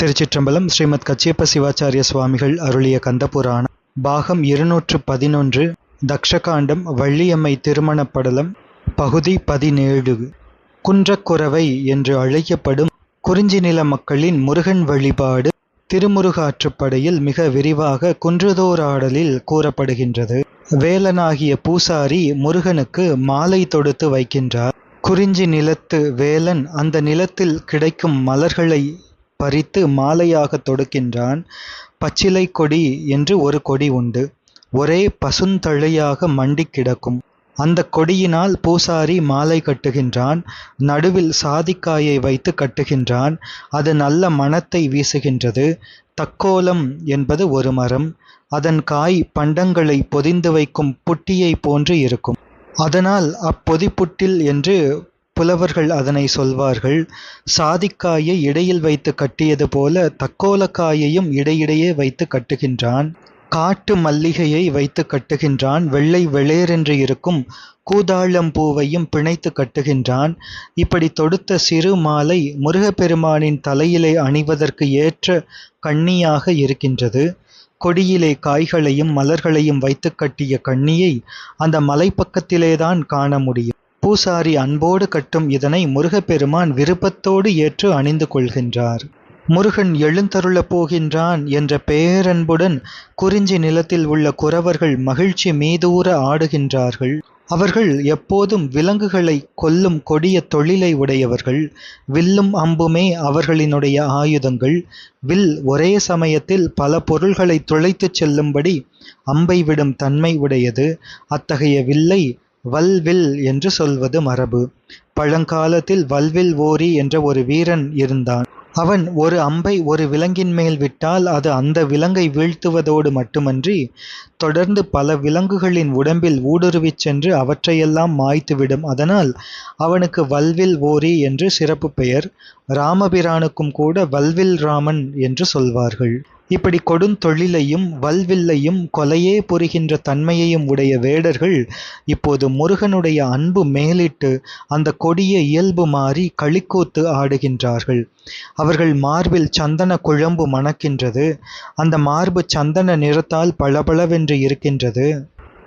திருச்சிற்றம்பலம் ஸ்ரீமத் கச்சியப்ப சிவாச்சாரிய சுவாமிகள் அருளிய கந்தபுராணம். பாகம் இருநூற்று பதினொன்று தக்ஷகாண்டம் வள்ளியம்மை திருமணப்படலம் பகுதி பதினேழு. குன்றக்குரவை என்று அழைக்கப்படும் குறிஞ்சி நில மக்களின் முருகன் வழிபாடு திருமுருகாற்றுப்படையில் மிக விரிவாக குன்றுதோராடலில் கூறப்படுகின்றது. வேலனாகிய பூசாரி முருகனுக்கு மாலை தொடுத்து வைக்கின்றார். குறிஞ்சி நிலத்து வேலன் அந்த நிலத்தில் கிடைக்கும் மலர்களை பறித்து மாலையாக தொடுக்கின்றான். பச்சிலை கொடி என்று ஒரு கொடி உண்டு. ஒரே பசுந்தழையாக மண்டி கிடக்கும். அந்த கொடியினால் பூசாரி மாலை கட்டுகின்றான். நடுவில் சாதிக்காயை வைத்து கட்டுகின்றான். அது நல்ல மணத்தை வீசுகின்றது. தக்கோலம் என்பது ஒரு மரம். அதன் காய் பண்டங்களை பொதிந்து வைக்கும் புட்டியை போன்று இருக்கும். அதனால் அப்பொதிப்புட்டில் என்று புலவர்கள் அதனை சொல்வார்கள் சாதிக்காயை இடையில் வைத்து கட்டியது போல தக்கோலக்காயையும் இடையிடையே வைத்து கட்டுகின்றான். காட்டு மல்லிகையை வைத்து கட்டுகின்றான். வெள்ளை வெளேரென்று இருக்கும் கூதாளம் பூவையும் பிணைத்து கட்டுகின்றான். இப்படி தொடுத்த சிறு மாலை முருகப்பெருமானின் தலையிலே அணிவதற்கு ஏற்ற கண்ணியாக இருக்கின்றது. கொடியிலே காய்களையும் மலர்களையும் வைத்து கட்டிய கண்ணியை அந்த மலைப்பக்கத்திலேதான் காண முடியும். பூசாரி அன்போடு கட்டும் இதனை முருகப்பெருமான் விருப்பத்தோடு ஏற்று அணிந்து கொள்கின்றார். முருகன் எழுந்தருளப் போகின்றான் என்ற பேரன்புடன் குறிஞ்சி நிலத்தில் உள்ள குறவர்கள் மகிழ்ச்சி மீதூர ஆடுகின்றார்கள். அவர்கள் எப்போதும் விலங்குகளை கொல்லும் கொடிய தொழிலை உடையவர்கள். வில்லும் அம்புமே அவர்களினுடைய ஆயுதங்கள். வில் ஒரே சமயத்தில் பல பொருள்களை துளைத்துச் செல்லும்படி அம்பை விடும் தன்மை உடையது. அத்தகைய வில்லை வல்வில் என்று சொல்வது மரபு. பழங்காலத்தில் வல்வில் ஓரி என்ற ஒரு வீரன் இருந்தான். அவன் ஒரு அம்பை ஒரு விலங்கின் மேல் விட்டால் அது அந்த விலங்கை வீழ்த்துவதோடு மட்டுமன்றி தொடர்ந்து பல விலங்குகளின் உடம்பில் ஊடுருவிச் சென்று அவற்றையெல்லாம் மாய்த்துவிடும். அதனால் அவனுக்கு வல்வில் ஓரி என்று சிறப்பு பெயர் ராமபிரானுக்கும் கூட வல்வில் ராமன் என்று சொல்வார்கள். இப்படி கொடுந்தொழிலையும் வல்வில்லையும் கொலையே புரிகின்ற தன்மையையும் உடைய வேடர்கள் இப்போது முருகனுடைய அன்பு மேலிட்டு அந்த கொடிய இயல்பு மாறி களிக்கூத்து ஆடுகின்றார்கள். அவர்கள் மார்பில் சந்தன குழம்பு மணக்கின்றது. அந்த மார்பு சந்தன நிறத்தால் பளபளவென்று இருக்கின்றது.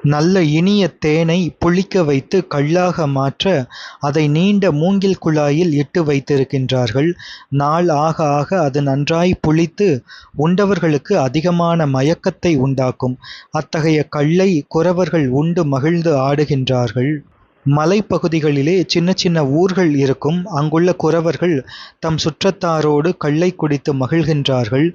நல்ல இனிய தேனை புளிக்க வைத்து கல்லாக மாற்ற அதை நீண்ட மூங்கில் குழாயில் இட்டு வைத்திருக்கின்றார்கள். நாள் ஆக ஆக அது நன்றாய் புளித்து உண்டவர்களுக்கு அதிகமான மயக்கத்தை உண்டாக்கும். அத்தகைய கல்லை குறவர்கள் உண்டு மகிழ்ந்து ஆடுகின்றார்கள். மலைப்பகுதிகளிலே சின்ன சின்ன ஊர்கள் இருக்கும். அங்குள்ள குறவர்கள் தம் சுற்றத்தாரோடு கள்ளை குடித்து மகிழ்கின்றார்கள்.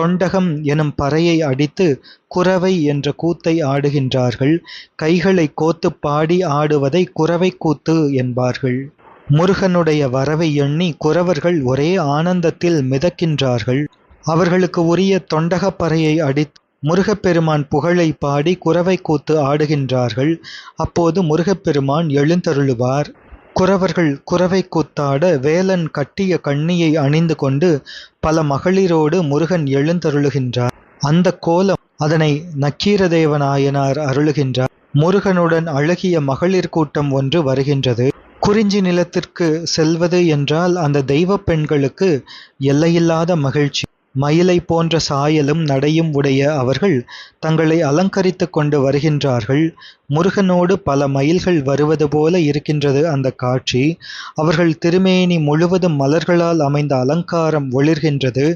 தொண்டகம் எனும் பறையை அடித்து குறவை என்ற கூத்தை ஆடுகின்றார்கள். கைகளை கோத்து பாடி ஆடுவதை குறவை கூத்து என்பார்கள். முருகனுடைய வரவை எண்ணி குறவர்கள் ஒரே ஆனந்தத்தில் மிதக்கின்றார்கள். அவர்களுக்கு உரிய தொண்டகப்பறையை அடித்து முருகப்பெருமான் புகழை பாடி குறவை கூத்து ஆடுகின்றார்கள். அப்போது முருகப்பெருமான் எழுந்தருளுவார். குறவர்கள் குறவை கூத்தாட வேலன் கட்டிய கண்ணியை அணிந்து கொண்டு பல மகளிரோடு முருகன் எழுந்தருளுகின்றார். அந்த கோலம் அதனை நக்கீரதேவநாயனார் அருளுகின்றார். முருகனுடன் அழகிய மகளிர் கூட்டம் ஒன்று வருகின்றது. குறிஞ்சி நிலத்திற்கு செல்வது என்றால் அந்த தெய்வ பெண்களுக்கு எல்லையில்லாத மகிழ்ச்சி. மயிலை போன்ற சாயலும் நடையும் உடைய அவர்கள் தங்களை அலங்கரித்து கொண்டு வருகின்றார்கள். முருகனோடு பல மயில்கள் வருவது போல இருக்கின்றது அந்த காட்சி. அவர்கள் திருமேனி முழுவதும் மலர்களால் அமைந்த அலங்காரம் ஒளிர்கின்றது.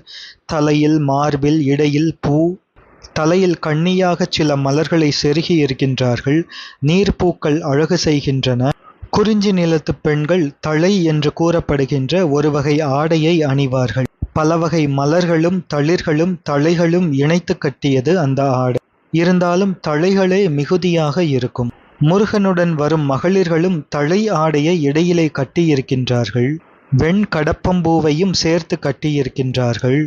தலையில் மார்பில் இடையில் பூ. தலையில் கண்ணியாக சில மலர்களை செருகி இருக்கின்றார்கள். நீர்ப்பூக்கள் அழகு செய்கின்றன. குறிஞ்சி நிலத்து பெண்கள் தலை என்று கூறப்படுகின்ற ஒரு வகை ஆடையை அணிவார்கள். பல வகை மலர்களும் தளிர்களும் தழைகளும் இணைத்து கட்டியது அந்த ஆடை. இருந்தாலும் தழைகளே மிகுதியாக இருக்கும். முருகனுடன் வரும் மகளிர்களும் தழை ஆடையை இடையிலே கட்டியிருக்கின்றார்கள். வெண் கடப்பம்பூவையும் சேர்த்து கட்டியிருக்கின்றார்கள்.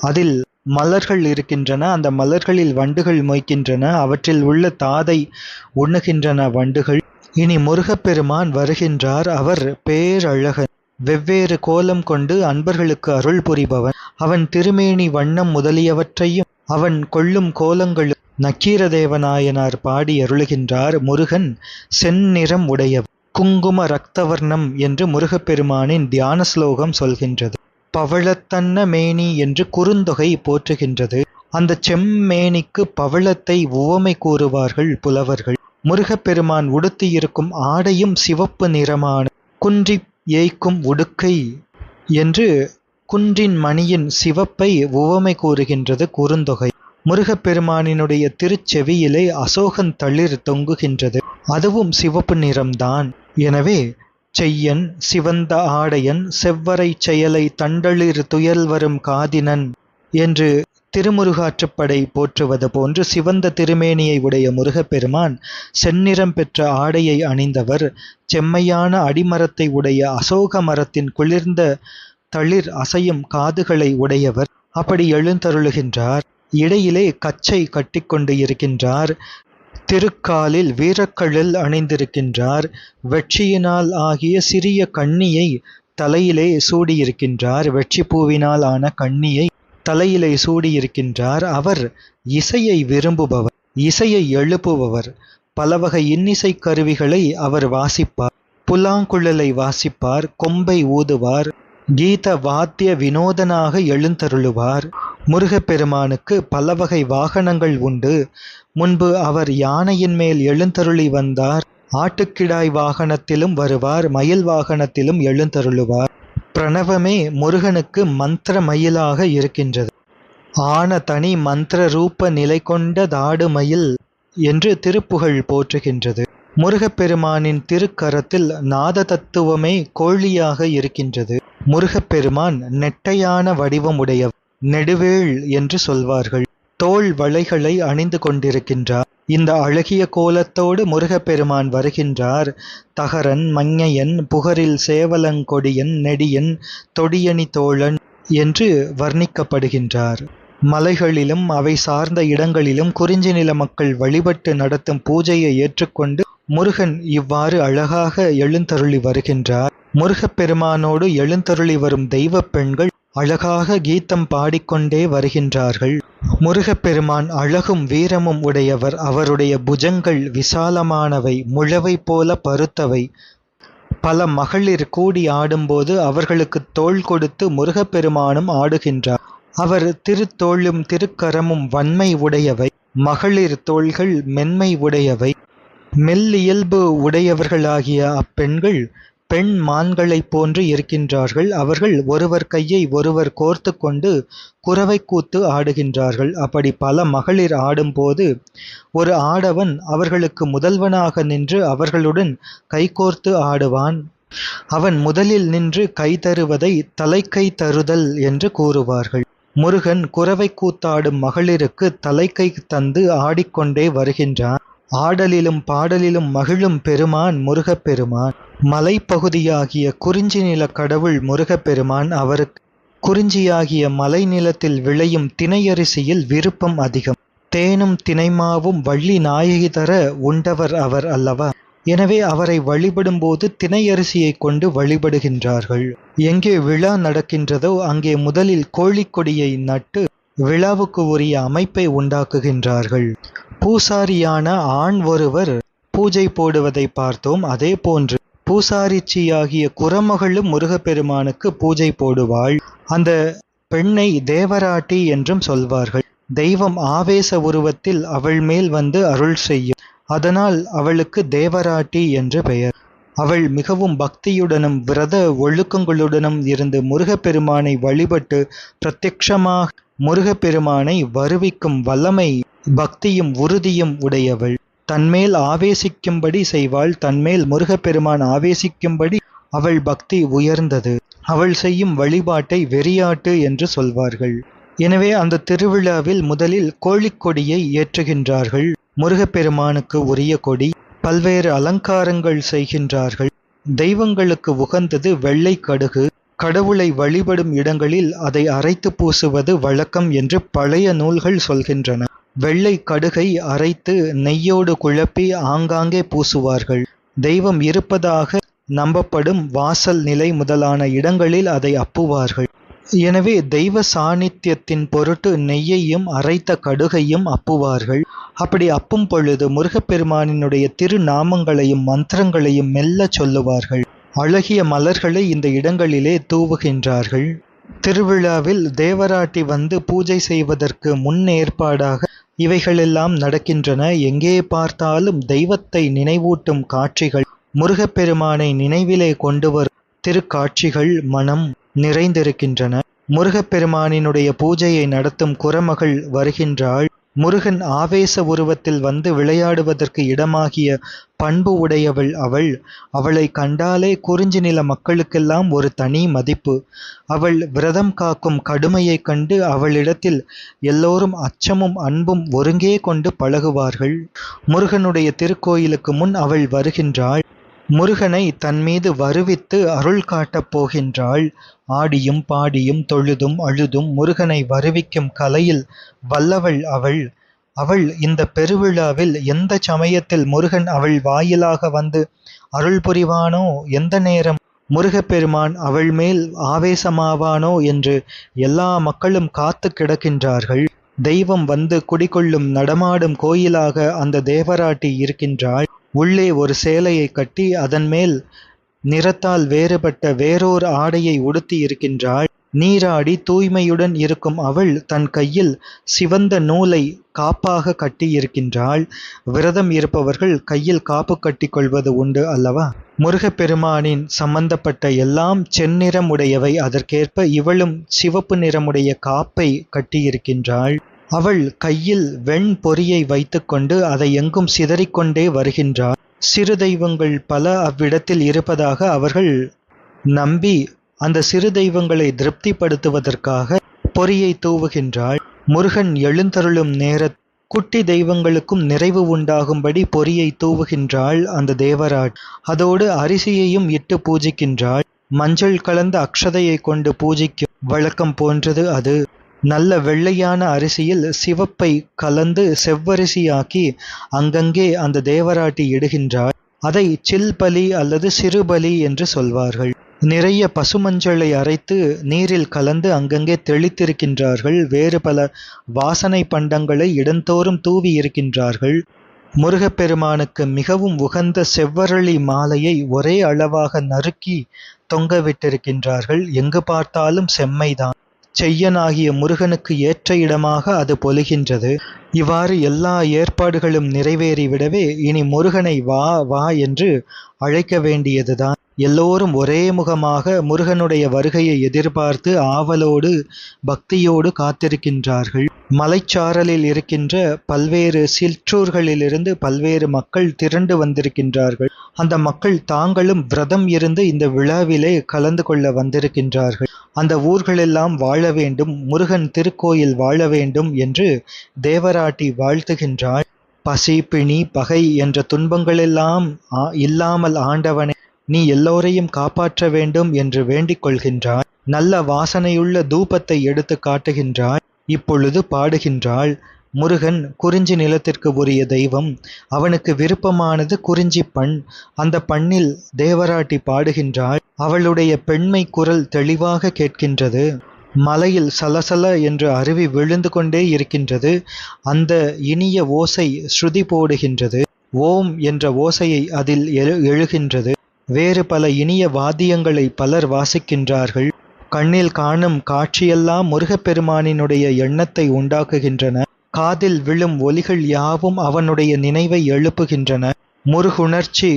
அதில் மலர்கள் இருக்கின்றன. அந்த மலர்களில் வண்டுகள் மொய்க்கின்றன. அவற்றில் உள்ள தாதை உண்ணுகின்றன வண்டுகள். இனி முருகப்பெருமான் வருகின்றார். அவர் பேரழகன். வெவ்வேறு கோலம் கொண்டு அன்பர்களுக்கு அருள் புரிபவன். அவன் திருமேனி வண்ணம் முதலியவற்றையும் அவன் கொள்ளும் கோலங்களும் நக்கீரதேவநாயனார் பாடி அருளுகின்றார். முருகன் செந்நிறம் உடையவன். குங்கும ரக்தவர்ணம் என்று முருகப்பெருமானின் தியான ஸ்லோகம் சொல்கின்றது. பவளத்தன்ன மேனி என்று குறுந்தொகை போற்றுகின்றது. அந்த செம்மேனிக்கு பவளத்தை உவமை கூறுவார்கள் புலவர்கள். முருகப்பெருமான் உடுத்தியிருக்கும் ஆடையும் சிவப்பு நிறமான குன்றி ஏய்க்கும் உடுக்கை என்று குன்றின் மணியின் சிவப்பை உவமை கூறுகின்றது குறுந்தொகை. முருகப்பெருமானினுடைய திருச்செவியிலே அசோகன் தளிர் தொங்குகின்றது. அதுவும் சிவப்பு நிறம்தான். எனவே செய்யன் சிவந்த ஆடையன் செவ்வரை செயலை தண்டளிர் துயல் வரும் காதினன் என்று திருமுருகாற்றுப்படை போற்றுவது போன்று சிவந்த திருமேனியை உடைய முருகப்பெருமான் செந்நிறம் பெற்ற ஆடையை அணிந்தவர் செம்மையான அடிமரத்தை உடைய அசோக மரத்தின் குளிர்ந்த தளிர் அசையும் காதுகளை உடையவர் அப்படி எழுந்தருளுகின்றார். இடையிலே கச்சை கட்டிக்கொண்டு இருக்கின்றார். திருக்காலில் வீரக்கழல் அணிந்திருக்கின்றார். வெற்றியினால் ஆகிய சிறிய கண்ணியை தலையிலே சூடியிருக்கின்றார். வெற்றி பூவினால் ஆன கண்ணியை தலையிலே சூடியிருக்கின்றார் அவர் இசையை விரும்புபவர் இசையை எழுப்புபவர். பலவகை இன்னிசை கருவிகளை அவர் வாசிப்பார். புல்லாங்குழலை வாசிப்பார் கொம்பை ஊதுவார் கீத வாத்திய வினோதனாக எழுந்தருளுவார். முருகப்பெருமானுக்கு பலவகை வாகனங்கள் உண்டு. முன்பு அவர் யானையின் மேல் எழுந்தருளி வந்தார். ஆட்டுக்கிடாய் வாகனத்திலும் வருவார் மயில் வாகனத்திலும் எழுந்தருளுவார். பிரணவமே முருகனுக்கு மந்திர மயிலாக இருக்கின்றது. ஆன தனி மந்திர ரூப நிலை கொண்ட தாடு மயில் என்று திருப்புகழ் போற்றுகின்றது. முருகப்பெருமானின் திருக்கரத்தில் நாத தத்துவமே கோழியாக இருக்கின்றது. முருகப்பெருமான் நெட்டையான வடிவமுடையவர் நெடுவேள் என்று சொல்வார்கள். தோள் வளைகளை அணிந்து கொண்டிருக்கின்றார். இந்த அழகிய கோலத்தோடு முருகப்பெருமான் வருகின்றார். தகரன் மங்கையன் புகரில் சேவலங்கொடியன் நெடியன் தொடியணி தோழன் என்று வர்ணிக்கப்படுகின்றார். மலைகளிலும் அவை சார்ந்த இடங்களிலும் குறிஞ்சி நில மக்கள் வழிபட்டு நடத்தும் பூஜையை ஏற்றுக்கொண்டு முருகன் இவ்வாறு அழகாக எழுந்தருளி வருகின்றார். முருகப்பெருமானோடு எழுந்தருளி வரும் தெய்வ பெண்கள் அழகாக கீதம் பாடிக்கொண்டே வருகின்றார்கள். முருகப்பெருமான் அழகும் வீரமும் உடையவர். அவருடைய புஜங்கள் விசாலமானவை முழவை போல பருத்தவை. பல மகளிர் கூடி ஆடும்போது அவர்களுக்கு தோள் கொடுத்து முருகப்பெருமானும் ஆடுகின்றார். அவர் திருத்தோளும் திருக்கரமும் வன்மை உடையவை. மகளிர் தோள்கள் மென்மை உடையவை. மெல்லியல்பு உடையவர்களாகிய அப்பெண்கள் பெண் மான்களைப் போன்று இருக்கின்றார்கள். அவர்கள் ஒருவர் கையை ஒருவர் கோர்த்து கொண்டு குறவை கூத்து ஆடுகின்றார்கள். அப்படி பல மகளிர் ஆடும்போது ஒரு ஆடவன் அவர்களுக்கு முதல்வனாக நின்று அவர்களுடன் கைகோர்த்து ஆடுவான். அவன் முதலில் நின்று கை தருவதை தலைக்கை தருதல் என்று கூறுவார்கள். முருகன் குறவை கூத்தாடும் மகளிருக்கு தலைக்கை தந்து ஆடிக்கொண்டே வருகின்றான். ஆடலிலும் பாடலிலும் மகிழும் பெருமான் முருகப்பெருமான். மலைப்பகுதியாகிய குறிஞ்சி நில கடவுள் முருகப்பெருமான் அவருக்கு குறிஞ்சியாகிய மலை நிலத்தில் விளையும் திணையரிசியில் விருப்பம் அதிகம். தேனும் தினைமாவும் வள்ளி நாயகி தர உண்டவர் அவர் அல்லவா? எனவே அவரை வழிபடும்போது திணையரிசியை கொண்டு வழிபடுகின்றார்கள். எங்கே விழா நடக்கின்றதோ அங்கே முதலில் கோழிக்கொடியை நட்டு விழாவுக்கு உரிய அமைப்பை உண்டாக்குகின்றார்கள். பூசாரியான ஆண் ஒருவர் பூஜை போடுவதை பார்த்தோம். அதே போன்று பூசாரிச்சியாகிய குரமகளும் முருகப்பெருமானுக்கு பூஜை போடுவாள். அந்த பெண்ணை தேவராட்டி என்றும் சொல்வார்கள். தெய்வம் ஆவேச உருவத்தில் அவள் மேல் வந்து அருள் செய்யும். அதனால் அவளுக்கு தேவராட்டி என்று பெயர். அவள் மிகவும் பக்தியுடனும் விரத ஒழுக்கங்களுடனும் இருந்து முருகப்பெருமானை வழிபட்டு பிரத்யக்ஷமாக முருகப்பெருமானை வருவிக்கும் வல்லமை பக்தியும் உறுதியும் உடையவள். தன்மேல் ஆவேசிக்கும்படி செய்வாள் தன்மேல் முருகப்பெருமான் ஆவேசிக்கும்படி அவள் பக்தி உயர்ந்தது. அவள் செய்யும் வழிபாட்டை வெறியாட்டு என்று சொல்வார்கள். எனவே அந்த திருவிழாவில் முதலில் கோழிக்கொடியை ஏற்றுகின்றார்கள். முருகப்பெருமானுக்கு உரிய கொடி பல்வேறு அலங்காரங்கள் செய்கின்றார்கள். தெய்வங்களுக்கு உகந்தது வெள்ளை கடுகு கடவுளை வழிபடும் இடங்களில் அதை அரைத்து பூசுவது வழக்கம் என்று பழைய நூல்கள் சொல்கின்றன. வெள்ளை கடுகை அரைத்து நெய்யோடு குழப்பி ஆங்காங்கே பூசுவார்கள். தெய்வம் இருப்பதாக நம்பப்படும் வாசல் நிலை முதலான இடங்களில் அதை அப்புவார்கள். எனவே தெய்வ சாநித்தியத்தின் பொருட்டு நெய்யையும் அரைத்த கடுகையும் அப்புவார்கள். அப்படி அப்பும் பொழுது முருகப்பெருமானினுடைய திருநாமங்களையும் மந்திரங்களையும் மெல்ல சொல்லுவார்கள். அழகிய மலர்களை இந்த இடங்களிலே தூவுகின்றார்கள். திருவிழாவில் தேவராட்டி வந்து பூஜை செய்வதற்கு முன் ஏற்பாடாக இவைகளெல்லாம் நடக்கின்றன. எங்கே பார்த்தாலும் தெய்வத்தை நினைவூட்டும் காட்சிகள் முருகப்பெருமானை நினைவிலே கொண்டு வரும் திருக்காட்சிகள் மனம் நிறைந்திருக்கின்றன. முருகப்பெருமானினுடைய பூஜையை நடத்தும் குரமகள் வருகின்றாள். முருகன் ஆவேச உருவத்தில் வந்து விளையாடுவதற்கு இடமாகிய பண்பு உடையவள் அவள். அவளை கண்டாலே குறிஞ்சி நில மக்களுக்கெல்லாம் ஒரு தனி மதிப்பு. அவள் விரதம் காக்கும் கடுமையைக் கண்டு அவளிடத்தில் எல்லோரும் அச்சமும் அன்பும் ஒருங்கே கொண்டு பழகுவார்கள். முருகனுடைய திருக்கோயிலுக்கு முன் அவள் வருகின்றாள். முருகனை தன்மீது வருவித்து அருள் காட்டப் போகின்றாள். ஆடியும் பாடியும் தொழுதும் அழுதும் முருகனை வருவிக்கும் கலையில் வல்லவள் அவள். அவள் இந்த பெருவிழாவில் எந்த சமயத்தில் முருகன் அவள் வாயிலாக வந்து அருள் புரிவானோ எந்த நேரம் முருகப்பெருமான் அவள் மேல் ஆவேசமாவானோ என்று எல்லா மக்களும் காத்து கிடக்கின்றார்கள். தெய்வம் வந்து குடிகொள்ளும் நடமாடும் கோயிலாக அந்த தேவராட்டி இருக்கின்றாள். உள்ளே ஒரு சேலையை கட்டி அதன் மேல் நிறத்தால் வேறுபட்ட வேறோர் ஆடையை உடுத்தி இருக்கின்றாள். நீராடி தூய்மையுடன் இருக்கும் அவள் தன் கையில் சிவந்த நூலை காப்பாக கட்டியிருக்கின்றாள். விரதம் இருப்பவர்கள் கையில் காப்பு கட்டிக் கொள்வது உண்டு அல்லவா? முருகப்பெருமானின் சம்பந்தப்பட்ட எல்லாம் செந்நிறம் உடையவை அதற்கேற்ப இவளும் சிவப்பு நிறமுடைய காப்பை கட்டியிருக்கின்றாள். அவள் கையில் வெண் பொறியை வைத்துக்கொண்டு அதை எங்கும் சிதறிக்கொண்டே வருகின்றாள். சிறு தெய்வங்கள் பல அவ்விடத்தில் இருப்பதாக அவர்கள் நம்பி அந்த சிறு தெய்வங்களை திருப்திப்படுத்துவதற்காக பொறியை தூவுகின்றாள். முருகன் எழுந்தருளும் நேர குட்டி தெய்வங்களுக்கும் நிறைவு உண்டாகும்படி பொறியை தூவுகின்றாள் அந்த தேவராட். அதோடு அரிசியையும் இட்டு பூஜிக்கின்றாள். மஞ்சள் கலந்த அக்ஷதையை கொண்டு பூஜிக்கும் வழக்கம் போன்றது அது. நல்ல வெள்ளையான அரிசியில் சிவப்பை கலந்து செவ்வரிசியாக்கி அங்கங்கே அந்த தேவராட்டி இடுகின்றாள் அதை சில்பலி அல்லது சிறுபலி என்று சொல்வார்கள். நிறைய பசுமஞ்சளை அரைத்து நீரில் கலந்து அங்கங்கே தெளித்திருக்கின்றார்கள். வேறு பல வாசனை பண்டங்களை இடந்தோறும் தூவி இருக்கின்றார்கள். முருகப்பெருமானுக்கு மிகவும் உகந்த செவ்வரளி மாலையை ஒரே அளவாக நறுக்கி தொங்கவிட்டிருக்கின்றார்கள் எங்கு பார்த்தாலும் செம்மைதான். செய்யனாகிய முருகனுக்கு ஏற்ற இடமாக அது பொலிகின்றது இவ்வாறு எல்லா ஏற்பாடுகளும் நிறைவேறிவிடவே இனி முருகனை வா வா என்று அழைக்க வேண்டியதுதான். எல்லோரும் ஒரே முகமாக முருகனுடைய வருகையை எதிர்பார்த்து ஆவலோடு பக்தியோடு காத்திருக்கின்றார்கள். மலைச்சாரலில் இருக்கின்ற பல்வேறு சிற்றூர்களிலிருந்து பல்வேறு மக்கள் திரண்டு வந்திருக்கின்றார்கள். அந்த மக்கள் தாங்களும் விரதம் இருந்து இந்த விழாவிலே கலந்து கொள்ள வந்திருக்கின்றார்கள். அந்த ஊர்களெல்லாம் வாழ வேண்டும் முருகன் திருக்கோயில் வாழ வேண்டும் என்று தேவராட்டி வாழ்த்துகின்றாள். பசி பிணி பகை என்ற துன்பங்களெல்லாம் இல்லாமல் ஆண்டவனே நீ எல்லோரையும் காப்பாற்ற வேண்டும் என்று வேண்டிக் கொள்கின்றாள். நல்ல வாசனையுள்ள தூபத்தை எடுத்து காட்டுகின்றாள். இப்பொழுது பாடுகின்றாள். முருகன் குறிஞ்சி நிலத்திற்கு உரிய தெய்வம். அவனுக்கு விருப்பமானது குறிஞ்சி பண். அந்த பண்ணில் தேவராட்டி பாடுகின்றாள். அவளுடைய பெண்மை குரல் தெளிவாக கேட்கின்றது. மலையில் சலசல என்று அருவி விழுந்து கொண்டே இருக்கின்றது. அந்த இனிய ஓசை ஸ்ருதி போடுகின்றது. ஓம் என்ற ஓசையை அதில் எழு எழுகின்றது. வேறு பல இனிய வாத்தியங்களை பலர் வாசிக்கின்றார்கள். கண்ணில் காணும் காட்சியெல்லாம் முருகப்பெருமானினுடைய எண்ணத்தை உண்டாக்குகின்றன. காதில் விழும் ஒலிகள் யாவும் அவனுடைய நினைவை எழுப்புகின்றன. முருகுணர்ச்சி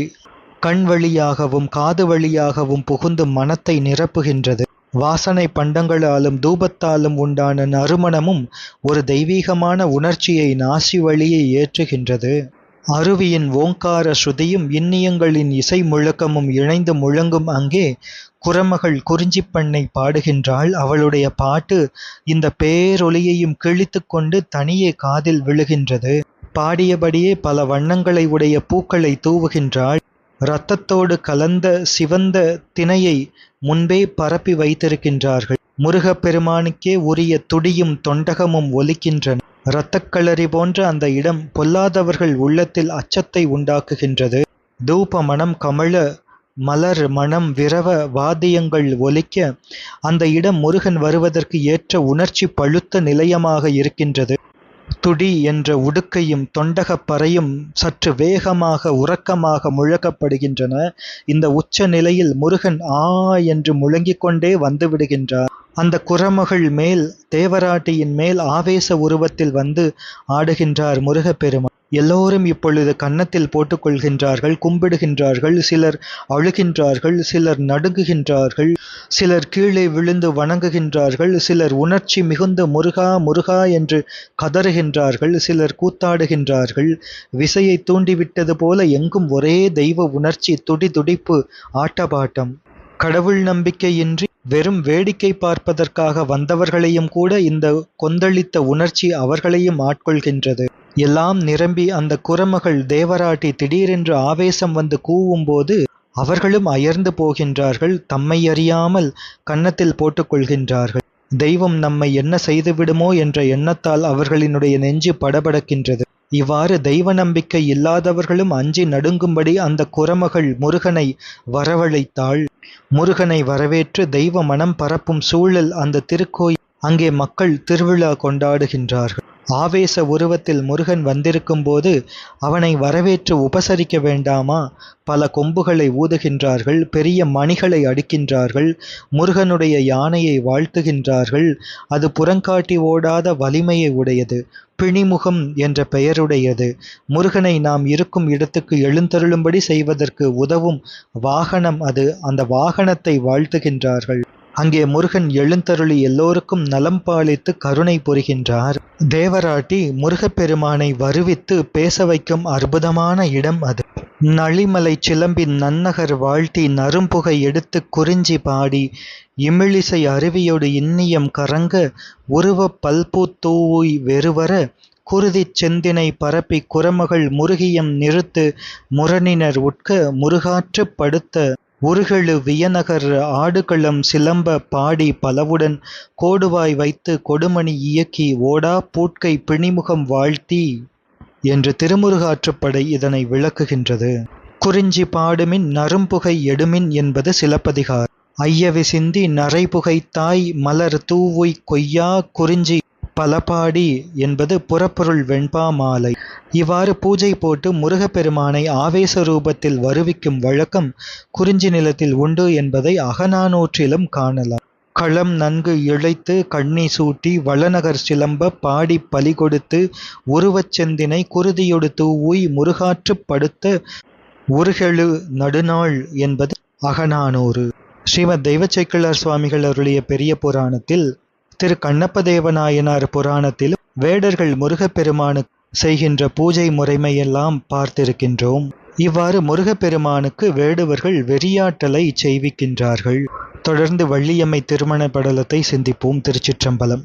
கண் வழியாகவும் காது வழியாகவும் புகுந்து மனத்தை நிரப்புகின்றது. வாசனை பண்டங்களாலும் தூபத்தாலும் உண்டான நறுமணமும் ஒரு தெய்வீகமான உணர்ச்சியை நாசி வழியை ஏற்றுகின்றது. அருவியின் ஓங்கார ஸ்ருதியும் இன்னியங்களின் இசை முழக்கமும் இணைந்து முழங்கும் அங்கே குரமகள் குறிஞ்சிப்பண்ணை பாடுகின்றாள். அவளுடைய பாட்டு இந்த பேரொலியையும் கிழித்து கொண்டு தனியே காதில் விழுகின்றது. பாடியபடியே பல வண்ணங்களை உடைய பூக்களை தூவுகின்றாள். இரத்தத்தோடு கலந்த சிவந்த திணையை முன்பே பரப்பி வைத்திருக்கின்றார்கள். முருகப்பெருமானுக்கே உரிய துடியும் தொண்டகமும் ஒலிக்கின்றன. இரத்தக்களரி போன்ற அந்த இடம் பொல்லாதவர்கள் உள்ளத்தில் அச்சத்தை உண்டாக்குகின்றது. தூப மனம் கமழ மலர் மனம் விரவ வாத்தியங்கள் ஒலிக்க அந்த இடம் முருகன் வருவதற்கு ஏற்ற உணர்ச்சி பழுத்த நிலையமாக இருக்கின்றது. துடி என்ற உடுக்கையும் தொண்டகப் பறையும் சற்று வேகமாக உறக்கமாக முழக்கப்படுகின்றன. இந்த உச்ச நிலையில் முருகன் ஆ என்று முழங்கிக் கொண்டே வந்துவிடுகின்றார் அந்த குறமகள் மேல் தேவராட்டியின் மேல் ஆவேச உருவத்தில் வந்து ஆடுகின்றார் முருகப்பெருமான். எல்லோரும் இப்பொழுது கன்னத்தில் போட்டுக்கொள்கின்றார்கள் கும்பிடுகின்றார்கள் சிலர் அழுகின்றார்கள் சிலர் நடுங்குகின்றார்கள் சிலர் கீழே விழுந்து வணங்குகின்றார்கள் சிலர் உணர்ச்சி மிகுந்த முருகா முருகா என்று கதறுகின்றார்கள் சிலர் கூத்தாடுகின்றார்கள். விசையை தூண்டிவிட்டது போல எங்கும் ஒரே தெய்வ உணர்ச்சி துடி துடிப்பு ஆட்டபாட்டம். கடவுள் நம்பிக்கையின்றி வெறும் வேடிக்கை பார்ப்பதற்காக வந்தவர்களையும் கூட இந்த கொந்தளித்த உணர்ச்சி அவர்களையும் ஆட்கொள்கின்றது. எல்லாம் நிரம்பி அந்த குரமகள் தேவராட்டி திடீரென்று ஆவேசம் வந்து கூவும்போது அவர்களும் அயர்ந்து போகின்றார்கள் தம்மை அறியாமல் கன்னத்தில் போட்டுக்கொள்கின்றார்கள். தெய்வம் நம்மை என்ன செய்துவிடுமோ என்ற எண்ணத்தால் அவர்களினுடைய நெஞ்சு படபடக்கின்றது. இவ்வாறு தெய்வ நம்பிக்கை இல்லாதவர்களும் அஞ்சி நடுங்கும்படி அந்த குரமகள் முருகனை வரவழைத்தாள். முருகனை வரவேற்று தெய்வ மனம் பரப்பும் சூழல் அந்த திருக்கோயில் அங்கே மக்கள் திருவிழா கொண்டாடுகின்றார்கள். ஆவேச உருவத்தில் முருகன் வந்திருக்கும்போது அவனை வரவேற்று உபசரிக்க வேண்டாமா? பல கொம்புகளை ஊதுகின்றார்கள் பெரிய மணிகளை அடிக்கின்றார்கள் முருகனுடைய யானையை வாழ்த்துகின்றார்கள் அது புறங்காட்டி ஓடாத வலிமையை உடையது பிணிமுகம் என்ற பெயருடையது. முருகனை நாம் இருக்கும் இடத்துக்கு எழுந்தருளும்படி செய்வதற்கு உதவும் வாகனம் அது அந்த வாகனத்தை வாழ்த்துகின்றார்கள். அங்கே முருகன் எழுந்தருளி எல்லோருக்கும் நலம் பாலித்து கருணை புரிகின்றார். தேவராட்டி முருகப்பெருமானை வருவித்து பேச வைக்கும் அற்புதமான இடம் அது. நளிமலை சிலம்பின் நன்னகர் வாழ்த்தி நரும்புகை எடுத்து குறிஞ்சி பாடி இமிழிசை அருவியோடு இன்னியம் கரங்க உருவ பல்பூத்தூவுய் வெறுவர குருதிச் செந்தினை பரப்பி குரமகள் முருகியம் நிறுத்து முரணினர் உட்க முருகாற்று படுத்த உருகெழு வியநகர் ஆடுகளம் சிலம்ப பாடி பலவுடன் கோடுவாய் வைத்து கொடுமணி இயக்கி ஓடா பூட்கை பிணிமுகம் வாழ்த்தி என்று திருமுருகாற்றுப்படை இதனை விளக்குகின்றது. குறிஞ்சி பாடுமின் நரும்புகை எடுமின் என்பது சிலப்பதிகார் ஐயவி சிந்தி நரைபுகைத்தாய் மலர் தூவுய் கொய்யா குறிஞ்சி பலபாடி என்பது புறப்பொருள் வெண்பா மாலை. இவ்வாறு பூஜை போட்டு முருகப்பெருமானை ஆவேச ரூபத்தில் வருவிக்கும் வழக்கம் குறிஞ்சி நிலத்தில் உண்டு என்பதை அகநானூற்றிலும் காணலாம். களம் நன்கு இழைத்து கண்ணி சூட்டி வளநகர் சிலம்ப பாடி பலி கொடுத்து உருவச் செந்தினை குருதியொடு தூவுய் முருகாற்று படுத்த உருகெழு நடுநாள் என்பது அகநானூறு. ஸ்ரீமத் தெய்வச்சைக்கிழார் சுவாமிகள் அருளிய பெரிய புராணத்தில் திரு கண்ணப்பதேவநாயனார் புராணத்தில் வேடர்கள் முருகப்பெருமானுக்கு செய்கின்ற பூஜை முறைமையெல்லாம் பார்த்திருக்கின்றோம். இவ்வாறு முருகப்பெருமானுக்கு வேடுவர்கள் வெறியாட்டலை செய்விக்கின்றார்கள். தொடர்ந்து வள்ளியம்மை திருமண படலத்தை சிந்திப்போம் திருச்சிற்றம்பலம்.